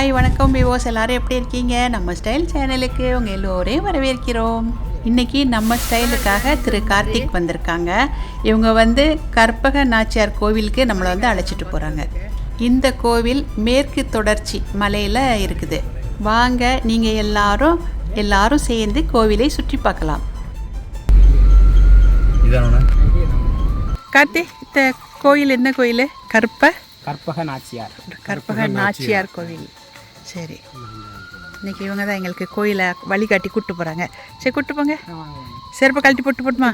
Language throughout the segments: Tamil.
ஹாய் வணக்கம் விவோஸ் எல்லாரும் எப்படி இருக்கீங்க? நம்ம ஸ்டைல் சேனலுக்கு உங்கள் எல்லோரையும் வரவேற்கிறோம். இன்னைக்கு நம்ம ஸ்டைலுக்காக திரு கார்த்திக் வந்திருக்காங்க. இவங்க வந்து கற்பக நாச்சியார் கோவிலுக்கு நம்மளை வந்து அழைச்சிட்டு போகிறாங்க இந்த கோவில் மேற்கு தொடர்ச்சி மலையில் இருக்குது. வாங்க நீங்கள் எல்லாரும் எல்லாரும் சேர்ந்து கோவிலை சுற்றி பார்க்கலாம். கார்த்திக் இந்த கோயில் என்ன கோயில் கற்ப? கற்பக நாச்சியார். கற்பக நாச்சியார் கோவில். சரி. இன்னைக்கு இவங்க தான் எங்களுக்கு கோயிலை வழிகாட்டி கூட்டு போகிறாங்க சரி கூட்டு போங்க. செருப்பை கழட்டி போட்டு போட்டுமா?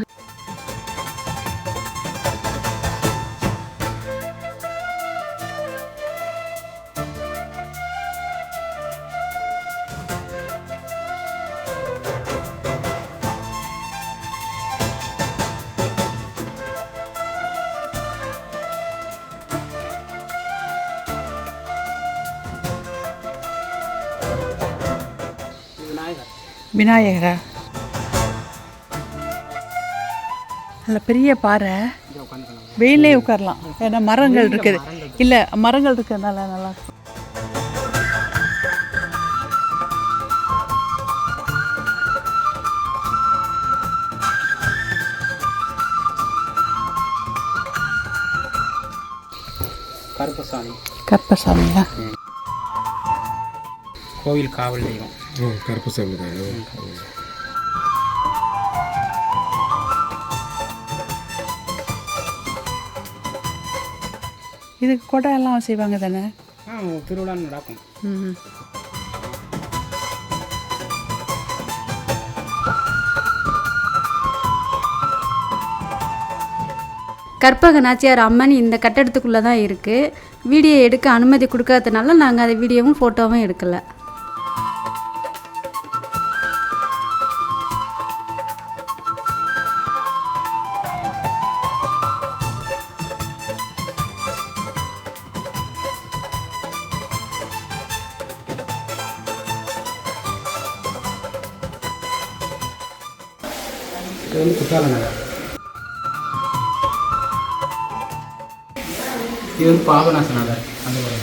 விநாயகர்? விநாயகரா நல்ல பெரிய பாறை. வெயிலே உட்காரலாம். ஏன்னா மரங்கள் இருக்குது. இல்லை மரங்கள் இருக்கிறதுனால நல்லா. கருப்பசாமி. கற்பசாமியா கோவில் காவல் தெய்வம். கருப்பசாமி இதுக்கு கொடை எல்லாம் செய்வாங்க தானே? ஆ திருவிழா நடக்கும். ம் கற்பக நாச்சியார் அம்மன் இந்த கட்டடத்துக்குள்ளே தான் இருக்குது வீடியோ எடுக்க அனுமதி கொடுக்காததுனால நாங்கள் அதை வீடியோவும் ஃபோட்டோவும் எடுக்கலை. இது வந்து குற்றால நகர் இது வந்து பாபநாச அந்த ஒரு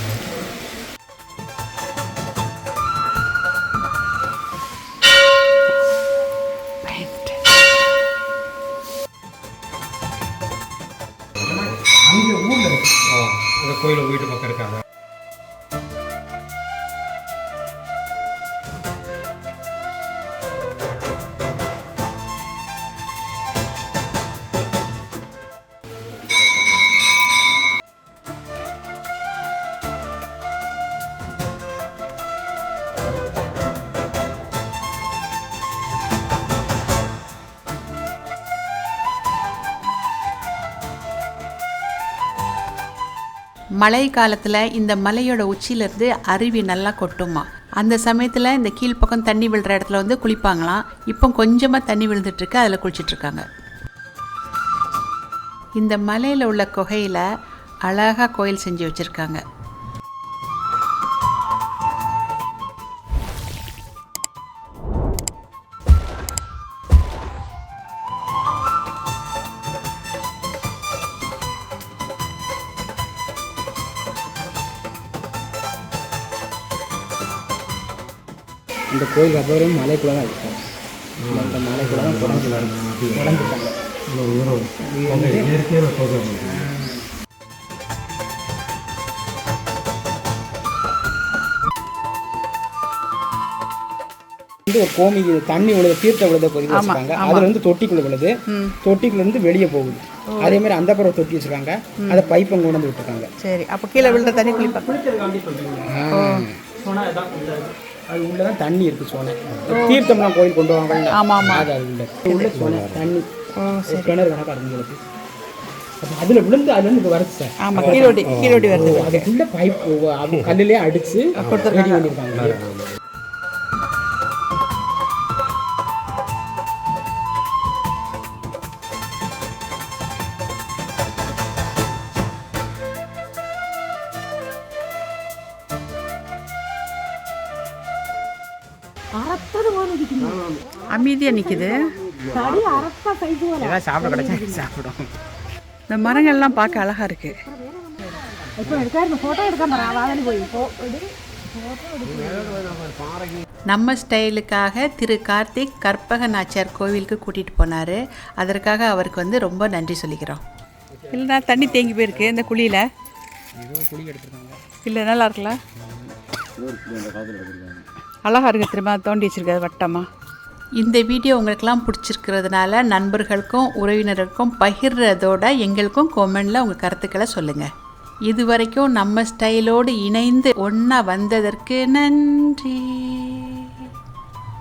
அங்கே ஊரில் இருக்கு. இந்த கோயில் வீட்டு பக்கம் இருக்காங்க. மழை காலத்தில் இந்த மலையோட உச்சியிலேருந்து அருவி நல்லா கொட்டுமா. அந்த சமயத்தில் இந்த கீழ்ப்பக்கம் தண்ணி விழுற இடத்துல வந்து குளிப்பாங்களாம். இப்போ கொஞ்சமாக தண்ணி விழுந்துட்டுருக்கு அதில் குளிச்சிட்ருக்காங்க இந்த மலையில் உள்ள குகையில் அழகாக கோயில் செஞ்சு வச்சுருக்காங்க. இந்த கோயில் அப்புறம் மலைக்குள்ளே தான் இருக்கும். இந்த மலைக்குள்ளே தான் குறைஞ்சி குறைஞ்சிட்டாங்க இயற்கையான வந்து ஒரு கோமி தண்ணி விழுது தீர்த்த விழுத பகுதி வச்சிருக்காங்க. அதுல இருந்து தொட்டிக்குள்ள விழுது. தொட்டிக்குள்ள இருந்து வெளியே போகுது. அதே மாதிரி அந்த பக்கம் தொட்டி வச்சிருக்காங்க. அதை பைப்பை கொண்டு வந்து விட்டுருக்காங்க. சரி அப்போ கீழே விழுற தண்ணி குளிப்பாங்க அது உள்ள தான் தண்ணி இருக்கு சோனை. தீர்த்தம்லாம் கோயில் கொண்டு வாங்க. ஆமாம் ஆமாம் அது அது உள்ள. உள்ள சோனை தண்ணி. கிணறு கணக்கு அடைஞ்சிருக்கு அப்போ அதுல விழுந்து அதுல இருந்து இப்போ வருது சார். ஆமாம் கீழோடி கீழோடி வருது. அதுக்குள்ள பைப் கல்லுலயே அடிச்சு ரெடி அமைதியாக நிற்கிது ஏதாவது சாப்பிட கிடைச்சா சாப்பிடும். இந்த மரங்கள்லாம் பார்க்க அழகாக இருக்குது நம்ம ஸ்டைலுக்காக திரு கார்த்திக் கற்பக நாச்சியார் கோவிலுக்கு கூட்டிகிட்டு போனார். அதற்காக அவருக்கு வந்து ரொம்ப நன்றி சொல்லிக்கிறோம். இல்லைனா தண்ணி தேங்கி போயிருக்கு இந்த குழியில். இல்லை நல்லா இருக்கலாம் அழகாக இருக்குது திரும்ப தோண்டி வச்சுருக்காது வட்டமாக இந்த வீடியோ உங்களுக்கெல்லாம் பிடிச்சிருக்கிறதுனால நண்பர்களுக்கும் உறவினருக்கும் பகிர்றதோட எங்களுக்கும் கொமெண்டில் உங்கள் கருத்துக்களை சொல்லுங்கள் இது வரைக்கும் நம்ம ஸ்டைலோடு இணைந்து ஒன்றா வந்ததற்கு நன்றி.